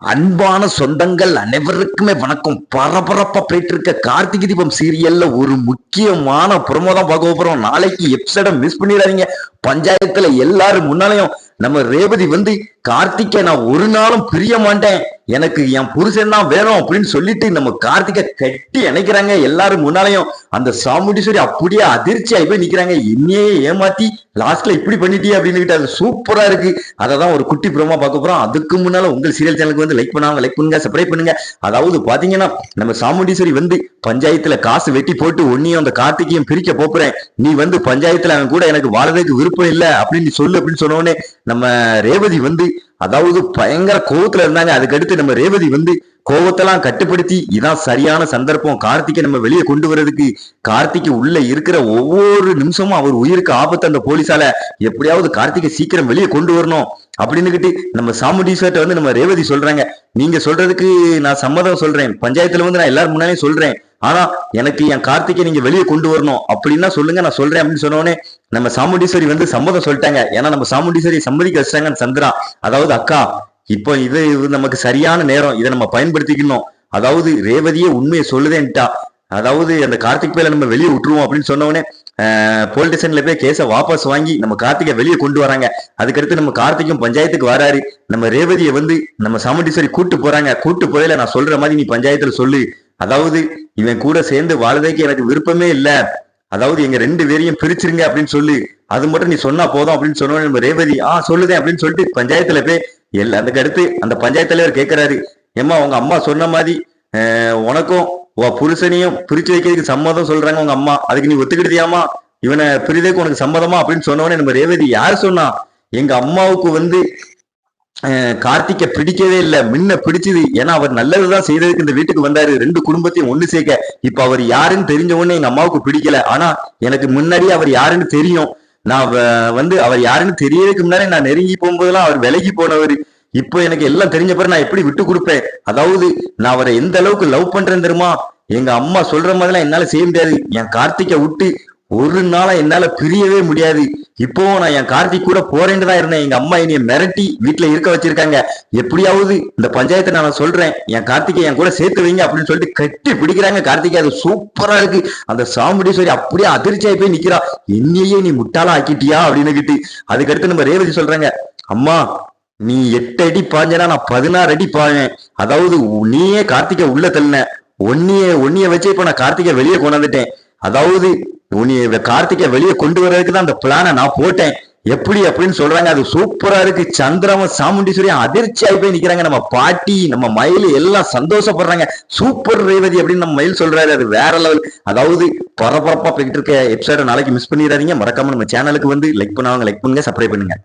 அன்பான சொந்தங்கள் அனைவருக்குமே வணக்கம். பரபரப்பா போயிட்டு இருக்க கார்த்திகை தீபம் சீரியல்ல ஒரு முக்கியமான பிரமோதம் தான் பார்க்க போறோம். நாளைக்கு எபிசோட மிஸ் பண்ணிடாதீங்க. பஞ்சாயத்துல எல்லாரும் முன்னாலையும் நம்ம ரேவதி வந்து கார்த்திகை நான் ஒரு நாளும் பிரிய மாட்டேன். எனக்கு என் புருஷன் தான் வேணும் அப்படின்னு சொல்லிட்டு நம்ம கார்த்திகை கட்டி இணைக்கிறாங்க எல்லாரும் முன்னாலையும் அந்த சாமுண்டீஸ்வரி அப்படியே அதிர்ச்சி ஆகி போய் நிக்கிறாங்க. என்னையே ஏமாத்தி லாஸ்ட்ல இப்படி பண்ணிட்டே அப்படின்னு அது சூப்பரா இருக்கு. அதை தான் ஒரு குட்டி புறமா பார்க்க போறோம். அதுக்கு முன்னால உங்கள் சீரியல் சேனலுக்கு வந்து லைக் பண்ணாங்க லைக் பண்ணுங்க சப்ஸ்கிரைப் பண்ணுங்க. அதாவது பாத்தீங்கன்னா நம்ம சாமுண்டீஸ்வரி வந்து பஞ்சாயத்துல காசு வெட்டி போட்டு ஒன்னையும் அந்த கார்த்திகையும் பிரிக்க போப்புறேன் நீ வந்து பஞ்சாயத்துல அவன் கூட எனக்கு வாழறதுக்கு விருப்பம் இல்லை அப்படின்னு சொல்லு அப்படின்னு சொன்னோடனே நம்ம ரேவதி வந்து அதாவது பயங்கர கோபத்துல இருந்தாங்க. அதுக்கடுத்து நம்ம ரேவதி வந்து கோவத்தெல்லாம் கட்டுப்படுத்தி இதான் சரியான சந்தர்ப்பம். கார்த்திகை நம்ம வெளியே கொண்டு வர்றதுக்கு கார்த்திகை உள்ள இருக்கிற ஒவ்வொரு நிமிஷமும் அவர் உயிருக்கு ஆபத்து அந்த போலீஸால. எப்படியாவது கார்த்திகை சீக்கிரம் வெளியே கொண்டு வரணும் அப்படின்னுக்கிட்டு நம்ம சாமுண்டீஸ்வர்ட்ட வந்து நம்ம ரேவதி சொல்றாங்க. நீங்க சொல்றதுக்கு நான் சம்மதம் சொல்றேன். பஞ்சாயத்துல வந்து நான் எல்லாரும் முன்னாலே சொல்றேன். ஆனா எனக்கு என் கார்த்திகை நீங்க வெளியே கொண்டு வரணும் அப்படின்னா சொல்லுங்க நான் சொல்றேன் அப்படின்னு சொன்னோடனே நம்ம சாமுண்டீஸ்வரி வந்து சம்மதம் சொல்லிட்டாங்க. ஏன்னா நம்ம சாமுண்டீஸ்வரி சம்மதிக்க வச்சிட்டாங்க சந்திரா. அதாவது அக்கா இப்போ இது இது நமக்கு சரியான நேரம். இதை நம்ம பயன்படுத்திக்கணும். அதாவது ரேவதியே உண்மையை சொல்லுதேன்ட்டா. அதாவது அந்த கார்த்திக் பேல நம்ம வெளியே விட்டுருவோம் அப்படின்னு சொன்னோடனே போலீஸ் ஸ்டேஷன்ல போய் கேஸை வாபஸ் வாங்கி நம்ம கார்த்திகை வெளியே கொண்டு வராங்க. அதுக்கடுத்து நம்ம கார்த்திக்கும் பஞ்சாயத்துக்கு வராரு. நம்ம ரேவதியை வந்து நம்ம சாமுண்டீஸ்வரி கூட்டு போறாங்க. கூட்டு போயில நான் சொல்ற மாதிரி நீ பஞ்சாயத்துல சொல்லு. அதாவது இவன் கூட சேர்ந்து வாழ்றதுக்கு எனக்கு விருப்பமே இல்லை. அதாவது எங்க ரெண்டு பேரையும் பிரிச்சிருங்க அப்படின்னு சொல்லி. அது மட்டும் நீ சொன்னா போதும் அப்படின்னு சொன்ன நம்ம ரேவதி ஆ சொல்லுதேன் அப்படின்னு சொல்லிட்டு பஞ்சாயத்துல போய் எல்லா அதுக்கு அடுத்து அந்த பஞ்சாயத்து தலைவர் கேட்கிறாரு ஏம்மா உங்க அம்மா சொன்ன மாதிரி உனக்கும் உன் புருஷனையும் பிரிச்சு வைக்கிறதுக்கு சம்மதம் சொல்றாங்க உங்க அம்மா. அதுக்கு நீ ஒத்துக்கிட்டியாமா இவனை பிரிதேக்கு உனக்கு சம்மதமா? அப்படின்னு சொன்னவனே நம்ம ரேவதி யார் சொன்னா எங்க அம்மாவுக்கு வந்து கார்த்திகை பிடிக்கவே இல்லை. முன்ன பிடிச்சது. ஏன்னா அவர் நல்லதுதான் செய்ததுக்கு இந்த வீட்டுக்கு வந்தாரு. ரெண்டு குடும்பத்தையும் ஒண்ணு சேர்க்க. இப்ப அவர் யாருன்னு தெரிஞ்ச உடனே எங்க அம்மாவுக்கு பிடிக்கல. ஆனா எனக்கு முன்னாடியே அவர் யாருன்னு தெரியும். நான் வந்து அவர் யாருன்னு தெரியறதுக்கு முன்னாடி நான் நெருங்கி போகும்போதெல்லாம் அவர் விலகி போனவர். இப்போ எனக்கு எல்லாம் தெரிஞ்ச பிறகு நான் எப்படி விட்டு கொடுப்பேன்? அதாவது நான் அவரை எந்த அளவுக்கு லவ் பண்றேன் தெரியுமா? எங்க அம்மா சொல்ற மாதிரிலாம் என்னால செய்ய முடியாது. என் கார்த்திகை விட்டு ஒரு நாளா என்னால பிரியவே முடியாது. இப்போ நான் என் கார்த்திக் கூட போறேன்னு தான் இருந்தேன். எங்க அம்மா என்னைய மிரட்டி வீட்டுல இருக்க வச்சிருக்காங்க. எப்படியாவது இந்த பஞ்சாயத்தை நான் சொல்றேன். என் கார்த்திகை என் கூட சேர்த்து வைங்க அப்படின்னு சொல்லிட்டு கட்டி பிடிக்கிறாங்க. கார்த்திகை அது சூப்பரா இருக்கு. அந்த சாமுண்டீஸ்வரி அப்படியே அதிர்ச்சியாய் போய் நிக்கிறா. என்னையே நீ முட்டாளா ஆக்கிட்டியா அப்படின்னு கிட்டு அதுக்கடுத்து நம்ம ரேவதி சொல்றாங்க அம்மா நீ எட்டு அடி பாஞ்சனா நான் பதினாறு அடி பாஞ்சேன் அதாவது நீயே கார்த்திகை உள்ள தள்ளின. ஒன்னிய ஒன்னிய வச்சு இப்ப நான் கார்த்திகை வெளியே கொண்டாந்துட்டேன் அதாவது உன்னைய கார்த்திகை வெளியே கொண்டு வர்றதுக்கு தான் அந்த பிளானை நான் போட்டேன். எப்படி அப்படின்னு சொல்றாங்க அது சூப்பரா இருக்கு. சந்திரம சாமுண்டீஸ்வரியும் அதிர்ச்சி ஆகி போய் நிக்கிறாங்க. நம்ம பாட்டி நம்ம மயில் எல்லாம் சந்தோஷப்படுறாங்க. சூப்பர் ரேவதி அப்படின்னு நம்ம மயில் சொல்றாரு. அது வேற லெவல் அதாவது பரபரப்பா போய்கிட்டு இருக்க எபிசோட நாளைக்கு மிஸ் பண்ணிடாதீங்க. மறக்காம நம்ம சேனலுக்கு வந்து லைக் பண்ணுவாங்க. லைக் பண்ணுங்க சப்ஸ்கிரைப் பண்ணுங்க.